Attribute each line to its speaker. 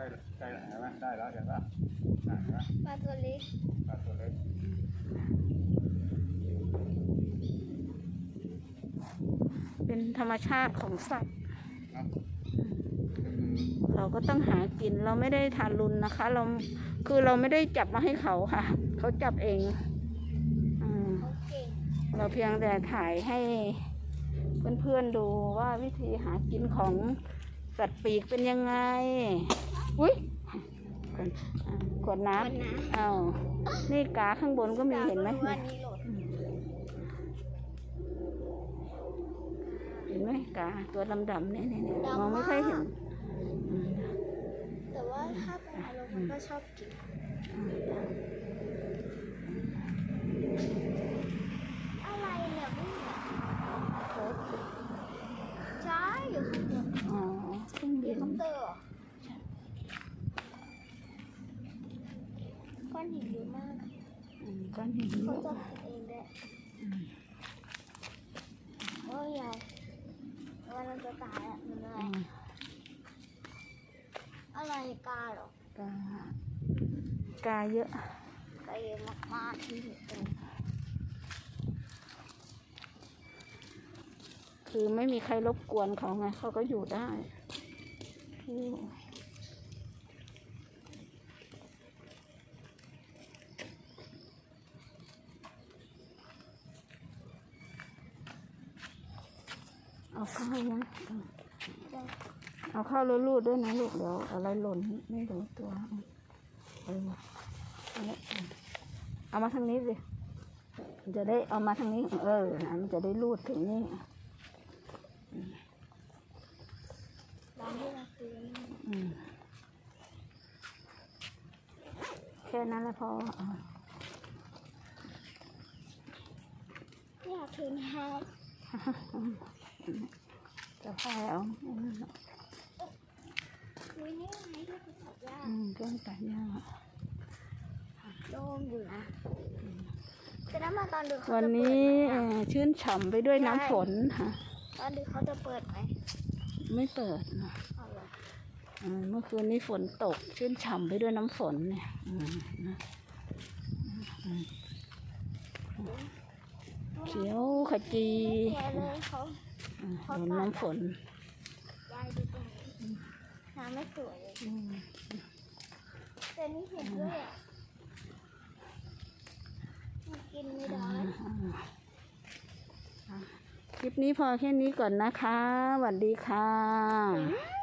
Speaker 1: ล้ใกล้ไหนไหมได้แล้วเห็นปะอะเห็นปะ
Speaker 2: ปลาตัวเล็ก
Speaker 1: ปลาตัวเล็ก
Speaker 3: เป็นธรรมชาติของสัตว์
Speaker 1: เนาะคือ
Speaker 3: เราก็ต้องหากินเราไม่ได้ทารุณนะคะ เราคือเราไม่ได้จับมาให้เขาค่ะ เขาจับเองอืม
Speaker 2: เขาเก่ง
Speaker 3: เราเพียงแต่ถ่ายให้เพื่อนๆดูว่าวิธีหากินของสัตว์ปีกเป็นยังไง อุ้ยขวดอะขวดน้
Speaker 2: มันนะำ
Speaker 3: อ้าวนี่กาข้างบนก็มีเห็นไหม
Speaker 2: ราก็รู้ว่านี่หล่น
Speaker 3: เห็นไหมกาตัวดำๆเนี่ยเนี่ยเนี่ยมองไม่ค่อยเห็นอืม
Speaker 2: แต่ว่าถ้าเป็นอารมณ์มันก็ชอบกินอะไรเนี่ยไม่เห็นใช่อยู่ข้างบน
Speaker 3: อ๋อเครื่อง
Speaker 2: เฮ
Speaker 3: บิ
Speaker 2: ลิ
Speaker 3: น
Speaker 2: คอปเตอร์เหรอก้ อนหินเยอะมาก
Speaker 3: อืมก้อนหินเย
Speaker 2: เขา
Speaker 3: อะ
Speaker 2: จะทำเองด้วยโอ้ยยายวันเราจะตายอะมันอะไร
Speaker 3: อืม
Speaker 2: อะไรกาเหรอกา
Speaker 3: กาเยอะ
Speaker 2: กาเยอะมากๆที่เห็นเป็น
Speaker 3: คือไม่มีใครรบกวนเขาไงเขาก็อยู่ได้อืม เอาเข้ายังเอาเข้าวรูดๆด้วยนะลูกเดี๋ยวอะไรหล่นไม่รู้ตัวเออเอาละเอามาทางนี้สิจะได้เอามาทางนี้ เออมันจะได้รูดถึงนี่แค่นั้นแหละพออะ
Speaker 2: อยากถือน้
Speaker 3: จะพายเอา
Speaker 2: อุ้ยนี่ไงที่ตัดหญ้า
Speaker 3: อืมเครื่องตัดหญ้า
Speaker 2: โล่งอยู่นะแต่น้ำมาตอนดึก
Speaker 3: วันนี้ชื่นฉ่ำไปด้วยน้ำฝนค่ะ
Speaker 2: ตอนดึกเขาจะเปิดไหม
Speaker 3: ไม่เปิดนะเมื่อคืนนี้ฝนตก ชื่นฉ่ำไปด้วยน้ำฝนเนี่ยอืมนะอืมเขียวขจี
Speaker 2: แย่เลยเขา
Speaker 3: อืมโดนน้ำฝน
Speaker 2: ยายดูตรงนี้น้ำไม่สวยเลย
Speaker 3: อืม
Speaker 2: แต่นี่เห็นด้วยอะมันกินไม่ได้
Speaker 3: คลิปนี้พอแค่นี้ก่อนนะคะสวัสดีค่ะ
Speaker 2: อืม